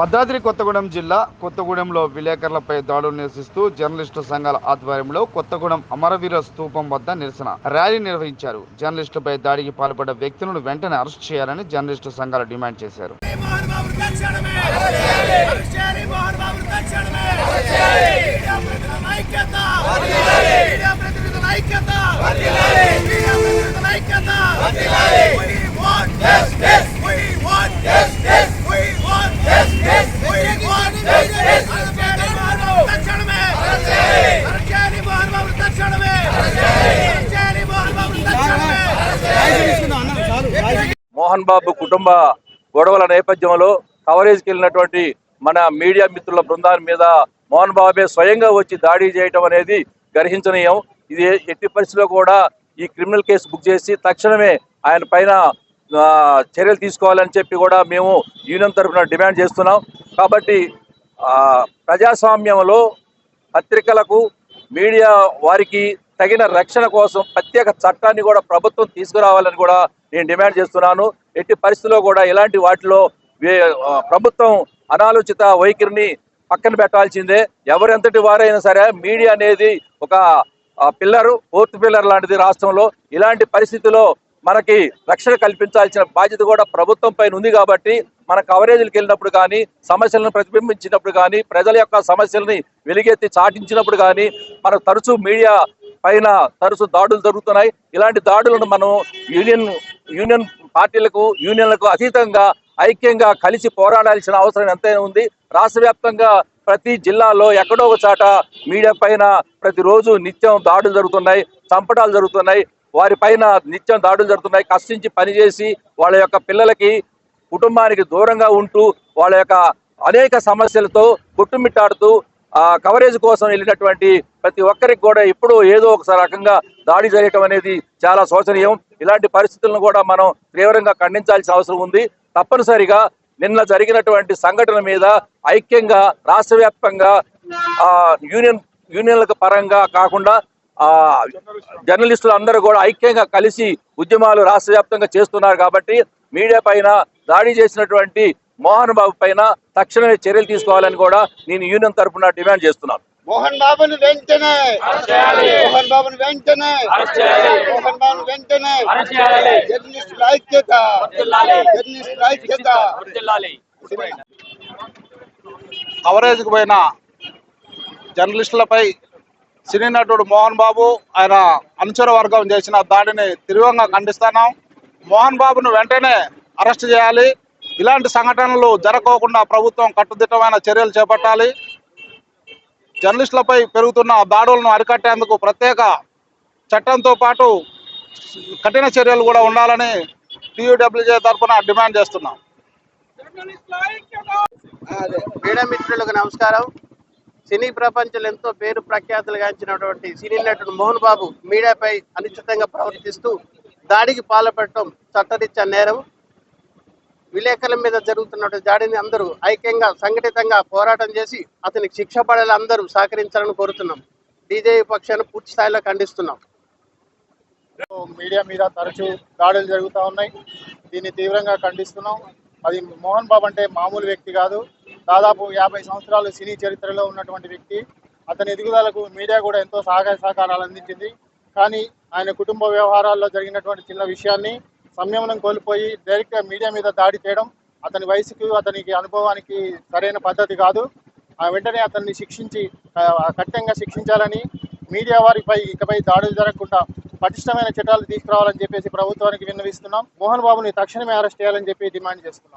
భద్రాద్రి కొత్తగూడెం జిల్లా కొత్తగూడెంలో విలేకరులపై దాడులు నిరసిస్తూ జర్నలిస్టు సంఘాల ఆధ్వర్యంలో కొత్తగూడెం అమరవీర స్తూపం వద్ద నిరసన ర్యాలీ నిర్వహించారు. జర్నలిస్టులపై దాడికి పాల్పడ్డ వ్యక్తులను వెంటనే అరెస్ట్ చేయాలని జర్నలిస్టు సంఘాలు డిమాండ్ చేశారు. ఐక్యత బాబు తక్షణమే అరెస్ట్ చేయాలి మోహన్ బాబు తక్షణమే మీడియా ప్రతినిధుల ఐక్యత మీడియా ప్రతినిధుల ఐక్యత మీడియా ప్రతినిధుల ఐక్యత We want justice. We want justice. We want justice. We want justice. Arrest చేయాలి మోహన్ బాబు తక్షణమే అరెస్ట్ చేయాలి మోహన్ బాబు తక్షణమే అరెస్ట్ చేయాలి మోహన్ బాబు తక్షణమే మోహన్ బాబు కుటుంబ గొడవల నేపథ్యంలో కవరేజ్కి వెళ్ళినటువంటి మన మీడియా మిత్రుల బృందాల మీద మోహన్ బాబే స్వయంగా వచ్చి దాడి చేయటం అనేది గర్హించనీయం. ఇది ఎట్టి పరిస్థితిలో కూడా ఈ క్రిమినల్ కేసు బుక్ చేసి తక్షణమే ఆయన పైన చర్యలు తీసుకోవాలని చెప్పి కూడా మేము యూనియన్ తరఫున డిమాండ్ చేస్తున్నాం. కాబట్టి ప్రజాస్వామ్యంలో పత్రికలకు మీడియా వారికి తగిన రక్షణ కోసం ప్రత్యేక చట్టాన్ని కూడా ప్రభుత్వం తీసుకురావాలని కూడా నేను డిమాండ్ చేస్తున్నాను. ఎట్టి పరిస్థితుల్లో కూడా ఇలాంటి వాటిలో వే- ప్రభుత్వం అనాలోచిత వైఖరిని పక్కన పెట్టాల్సిందే. ఎవరెంతటి వారైనా సరే మీడియా అనేది ఒక పిల్లరు ఫోర్త్ పిల్లర్ లాంటిది రాష్ట్రంలో. ఇలాంటి పరిస్థితిలో మనకి రక్షణ కల్పించాల్సిన బాధ్యత కూడా ప్రభుత్వం పైన ఉంది కాబట్టి మన కవరేజీలకు వెళ్ళినప్పుడు కానీ సమస్యలను ప్రతిబింబించినప్పుడు కానీ ప్రజల యొక్క సమస్యల్ని వెలిగెత్తి చాటించినప్పుడు కానీ మనం తరచూ మీడియా పైన తరచు దాడులు జరుగుతున్నాయి. ఇలాంటి దాడులను మనం యూనియన్ యూనియన్ పార్టీలకు యూనియన్లకు అతీతంగా ఐక్యంగా కలిసి పోరాడాల్సిన అవసరం ఎంతైనా ఉంది. రాష్ట్ర వ్యాప్తంగా ప్రతి జిల్లాలో ఎక్కడో ఒక చాట మీడియా పైన ప్రతిరోజు నిత్యం దాడులు జరుగుతున్నాయి చంపటాలు జరుగుతున్నాయి. వారి పైన నిత్యం దాడులు జరుగుతున్నాయి. కష్టించి పనిచేసి వాళ్ళ యొక్క పిల్లలకి కుటుంబానికి దూరంగా ఉంటూ వాళ్ళ యొక్క అనేక సమస్యలతో కొట్టుమిట్టాడుతూ ఆ కవరేజ్ కోసం వెళ్ళినటువంటి ప్రతి ఒక్కరికి కూడా ఇప్పుడు ఏదో ఒక రకంగా దాడి చేయటం అనేది చాలా శోచనీయం. ఇలాంటి పరిస్థితులను కూడా మనం తీవ్రంగా ఖండించాల్సిన అవసరం ఉంది. తప్పనిసరిగా నిన్న జరిగినటువంటి సంఘటన మీద ఐక్యంగా రాష్ట్ర వ్యాప్తంగా యూనియన్ యూనియన్లకు పరంగా కాకుండా ఆ జర్నలిస్టులు అందరూ కూడా ఐక్యంగా కలిసి ఉద్యమాలు రాష్ట్ర వ్యాప్తంగా చేస్తున్నారు కాబట్టి మీడియా పైన దాడి చేసినటువంటి మోహన్ బాబు పైన తక్షణమే చర్యలు తీసుకోవాలని కూడా నేను యూనియన్ తరఫున డిమాండ్ చేస్తున్నాను. మోహన్ బాబుని వెంటనే మోహన్ బాబుని వెంటనే మోహన్ బాబుని వెంటనే జర్నలిస్టుల ఐక్యత జర్నలిస్టుల ఐక్యత. కవరేజ్కి పోయిన జర్నలిస్టులపై సినీ నటుడు మోహన్ బాబు ఆయన అనుచర వర్గం చేసిన దాడిని తీవ్రంగా ఖండిస్తున్నాం. మోహన్ బాబును వెంటనే అరెస్ట్ చేయాలి. ఇలాంటి సంఘటనలు జరగకోకుండా ప్రభుత్వం కట్టుదిట్టమైన చర్యలు చేపట్టాలి. జర్నలిస్టులపై పెరుగుతున్న దాడులను అరికట్టేందుకు ప్రత్యేక చట్టంతో పాటు కఠిన చర్యలు కూడా ఉండాలని టీయూడబ్ల్యూజే తరఫున డిమాండ్ చేస్తున్నాం. మీడియా మిత్రులకు నమస్కారం. సినీ ప్రపంచంలో ఎంతో పేరు ప్రఖ్యాతులు గాంచినటువంటి సినీ నటుడు మోహన్ బాబు మీడియాపై అనుచితంగా ప్రవర్తిస్తూ దాడికి పాల్పడటం చట్టరీత్యా నేరం. విలేకరుల మీద జరుగుతున్నటువంటి దాడిని అందరూ ఐక్యంగా సంఘటితంగా పోరాటం చేసి అతనికి శిక్ష పడేలా అందరూ సహకరించాలని కోరుతున్నాం. డీజేపీ పక్షాన్ని పూర్తి స్థాయిలో ఖండిస్తున్నాం. మీడియా మీద తరచూ దాడులు జరుగుతూ ఉన్నాయి. దీన్ని తీవ్రంగా ఖండిస్తున్నాం. అది మోహన్ బాబు అంటే మామూలు వ్యక్తి కాదు. దాదాపు యాభై సంవత్సరాలు సినీ చరిత్రలో ఉన్నటువంటి వ్యక్తి. అతని ఎదుగుదలకు మీడియా కూడా ఎంతో సహాయ సహకారాలు అందించింది. కానీ ఆయన కుటుంబ వ్యవహారాల్లో జరిగినటువంటి చిన్న విషయాన్ని సంయమనం కోల్పోయి డైరెక్ట్గా మీడియా మీద దాడి చేయడం అతని వయసుకు అతనికి అనుభవానికి సరైన పద్ధతి కాదు. ఆ వెంటనే అతన్ని శిక్షించి కఠినంగా శిక్షించాలని మీడియా వారిపై ఇకపై దాడులు జరగకుండా పటిష్టమైన చట్టాలు తీసుకురావాలని చెప్పేసి ప్రభుత్వానికి విన్నవిస్తున్నాం. మోహన్ బాబుని తక్షణమే అరెస్ట్ చేయాలని చెప్పి డిమాండ్ చేస్తున్నాం.